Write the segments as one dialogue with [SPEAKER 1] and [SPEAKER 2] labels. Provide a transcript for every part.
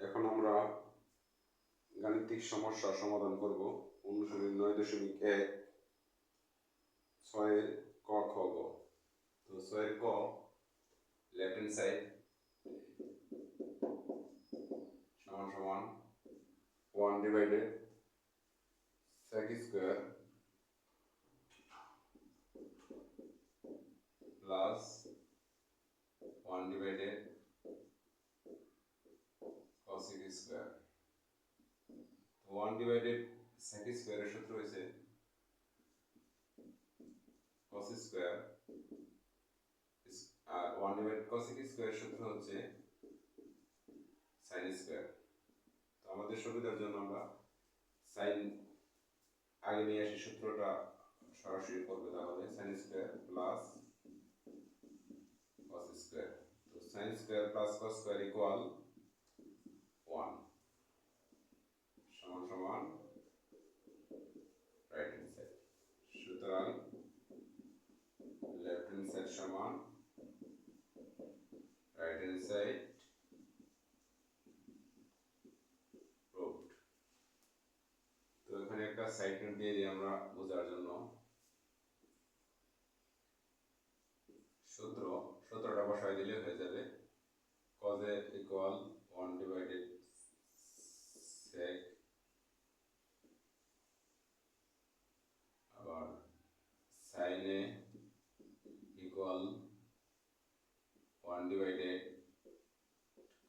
[SPEAKER 1] এখন আমরা গাণিতিক সমস্যা সমাধান করব। অনুশীলনী নয় দশমিক এক ছয়ের ক খ গ। তো ছয়ের ক লেফট হ্যান্ড সাইড সমান সমান one divided sec square plus one divided cosec square one divided sec স্কোয়ারের সূত্র হয়েছে cos স্কোয়ার আর ওয়ান ডিভাইড cosec স্কোয়ারের সূত্র হচ্ছে sin স্কোয়ার। তো আমাদের সুবিধার জন্য আমরা sin আগে নিয়ে আসি সূত্রটা সরাসরি করবে তাহলে sin square plus cos square. তো sin square plus cos square equal one সমান রাইট হ্যান্ড সাইড সুতরাং লেফট হ্যান্ড সাইড সমান রাইট হ্যান্ড সাইড তো এখানে একটা সাইড দিয়ে দিই আমরা বোঝার জন্য। সূত্র, সূত্রটা বসাই দিলে হয়ে যাবে। cos a equal 1 divided sec আবার sin a equal 1 divided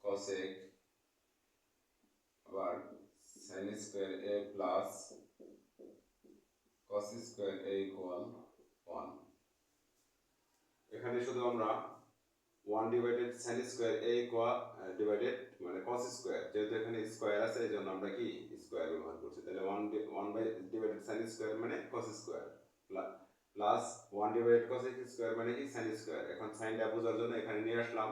[SPEAKER 1] cosec আবার sin square a plus cos square a equal 1 এখানে শুধু আমরা one divided sine square equal divided মানে কস স্কোয়ার যেহেতু এখানে স্কোয়ার আছে এই জন্য আমরা কি স্কোয়ার ব্যবহার করছি? তাহলে one one by divided sine square মানে cos square plus one divided cos square মানে কি? সাইন স্কোয়ার এখন সাইনটা বোঝার জন্য এখানে নিয়ে আসলাম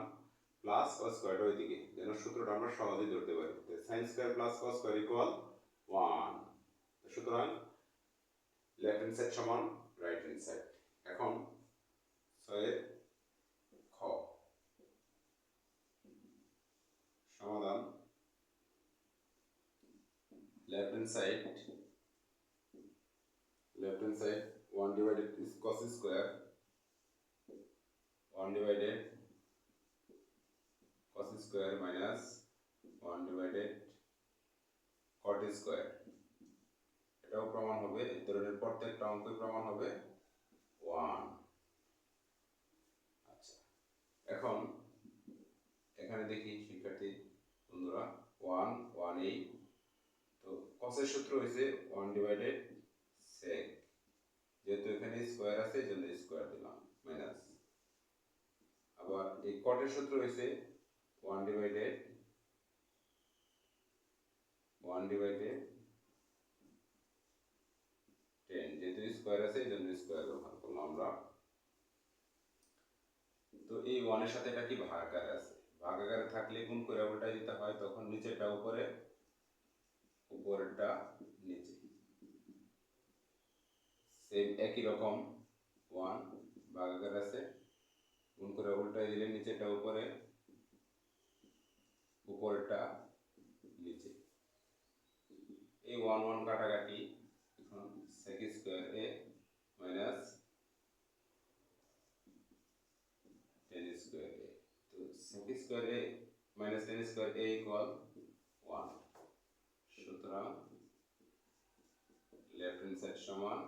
[SPEAKER 1] প্লাস কস স্কোয়ারটা ওইদিকে। যেন সূত্রটা আমরা সহজেই ধরতে পারি। Sine square plus cos square equal one সুতরাং লেফট হ্যান্ড সাইড সমান রাইট হ্যান্ড সাইড এখন ছয়ের খ। সমাধান। left hand side, left hand side 1 divided is cos square. 1 divided cos square minus 1 divided cot square. এটাও প্রমাণ হবে, এই ধরনের প্রত্যেকটা অঙ্কই প্রমাণ হবে 1 আচ্ছা এখন এখানে দেখি শিক্ষার্থী বন্ধুরা ওয়ান ওয়ান এই তো কসের সূত্র হয়েছে ওয়ান ডিভাইডেড সেক যেহেতু এখানে স্কোয়ার আছে, এই জন্য স্কোয়ার দিলাম মাইনাস আবার এই কটের সূত্র হয়েছে one divided one divided tan যেহেতু স্কোয়ার আছে, এই জন্য স্কোয়ার ব্যবহার করলাম আমরা। তো এই ওয়ানের সাথে এটা কি ভাগাকার আছে? ভাগাকারে থাকলে গুণ করে উল্টা দিতে হয়, তখন নিচেরটা উপরে, উপরেরটা নিচে সেম একই রকম ওয়ান ভাগাকার আছে, গুণ করে উল্টাই দিলে নিচেরটা উপরে উপরেরটা নিচে। এই ওয়ান ওয়ান কাটাকাটি, এখন sec square A minus tan square A. তো sec square A minus tan square A equal one সুতরাং লেফট হ্যান্ড সাইড সমান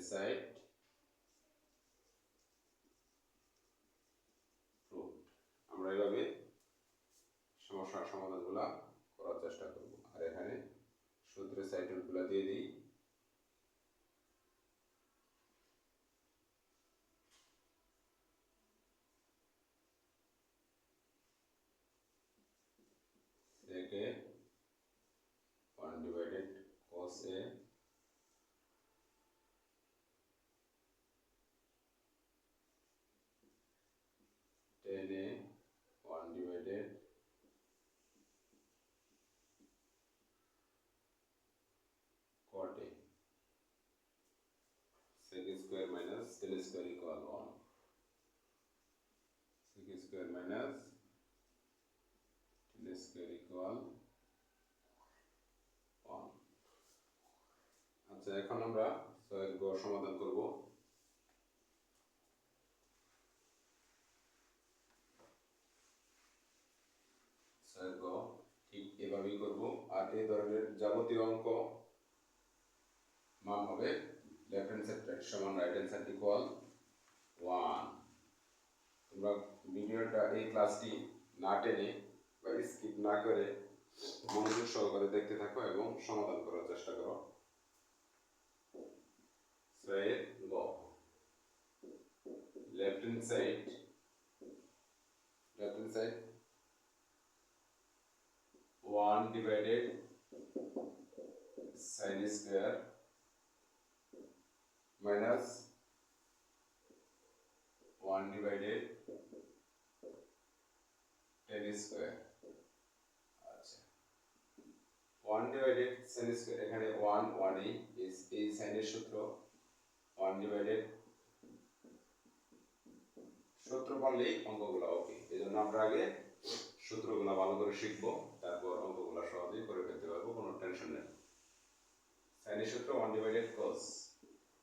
[SPEAKER 1] সাইড প্রুভড আমরা এভাবে সমস্যার সমাধানগুলো করার চেষ্টা করব। আর এখানে সূত্রের সাইডগুলো দিয়ে দিই। a 1 divided cos a tan a 1 divided cot a sec square minus tan square equal 1 sec square minus square equal one আচ্ছা এখন আমরা ছয়ের গড় সমাধান করব ছয়ের গড় ঠিক এভাবেই করব আর এই ধরনের যাবতীয় অঙ্ক মান হবে লেফট হ্যান্ড সাইড সমান right hand side equal one তোমরা ভিডিওটা এই ক্লাসটি না টেনে বা স্কিপ না করে মনোযোগ সহকারে দেখতে থাকো এবং সমাধান করার চেষ্টা করো। Left hand side left hand side one divided sine square minus 1 divided 10 square আচ্ছা 1 divided sin square, এখানে 1 1 এই is- এই sin এর সূত্র। 1 divided সূত্র পারলেই অঙ্কগুলো ওকে এই জন্য আমরা আগে সূত্রগুলো ভালো করে শিখব, তারপর অঙ্কগুলো সহজেই করে ফেলতে পারব, কোনো টেনশন নেই। এর সূত্র 1 ডিভাইডেড cos,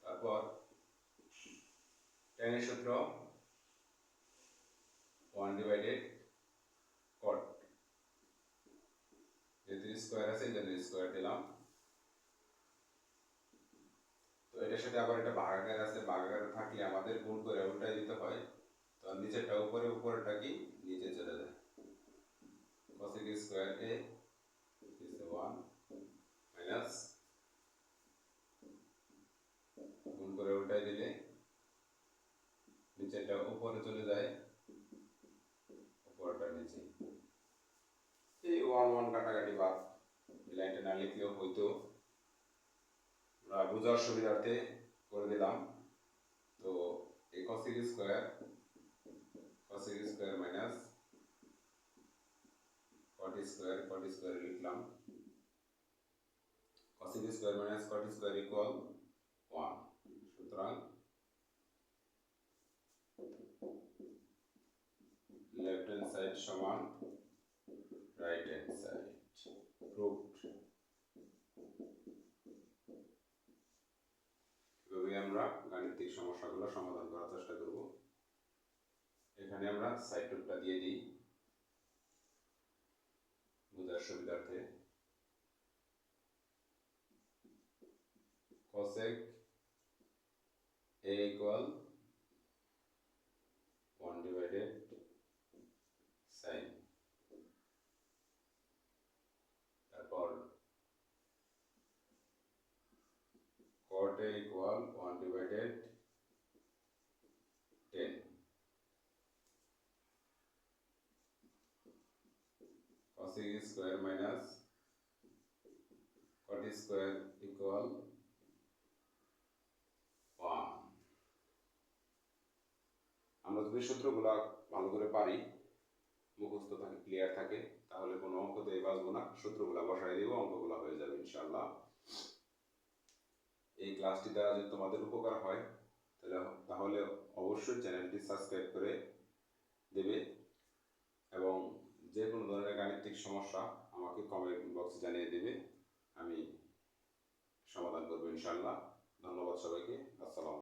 [SPEAKER 1] তারপর এর সূত্র 1 ডিভাইডেড cot যেহেতু স্কোয়ার আছে জন্য স্কোয়ার দিলাম। তো এটার সাথে আবার একটা ভাগাকার আছে, ভাগাকার থাকলে আমাদের গুণ করে উল্টাই দিতে হয়। তো নিচেরটা উপরে, উপরেরটা কি? নিচে চলে যায়। Cosec square a is the 1 minus গুণ করে উল্টাই দিলে নিচেরটা উপরে চলে যায়, উপরটা নিচে। এই ওয়ান ওয়ান কাটাকাটি বাদ লাইনটা না লিখলেও হয়তো আমরা বোঝার সুবিধার্থে করে দিলাম। তো এই cosec square cosec square minus cot square cot square লিখলাম cosec square minus cot square equal one সুতরাং লেফট হ্যান্ড সাইড সমান রাইট হ্যান্ড সাইড প্রুভড এভাবে আমরা গাণিতিক সমস্যাগুলো সমাধান করার চেষ্টা করব। এখানে আমরা সাইড টুকটা দিয়ে দিই। বোঝার সুবিধার্থে cosec a equal 1 divided sin তারপর cot a equal 1 divided cosec square minus cot square equal one আমরা যদি সূত্রগুলো ভালো করে পারি, মুখস্থ থাকে ক্লিয়ার থাকে, তাহলে কোনো অঙ্কতে বাঁচবো না। সূত্রগুলো বসাই দিব, অঙ্কগুলো হয়ে যাবে ইনশাল্লাহ এই ক্লাসটি দ্বারা যদি তোমাদের উপকার হয়, তাহলে তাহলে অবশ্যই চ্যানেলটি সাবস্ক্রাইব করে দেবে এবং যে কোনো ধরনের গাণিতিক সমস্যা আমাকে কমেন্ট বক্সে জানিয়ে দেবে, আমি সমাধান করব ইনশাল্লাহ ধন্যবাদ সবাইকে। আসসালাম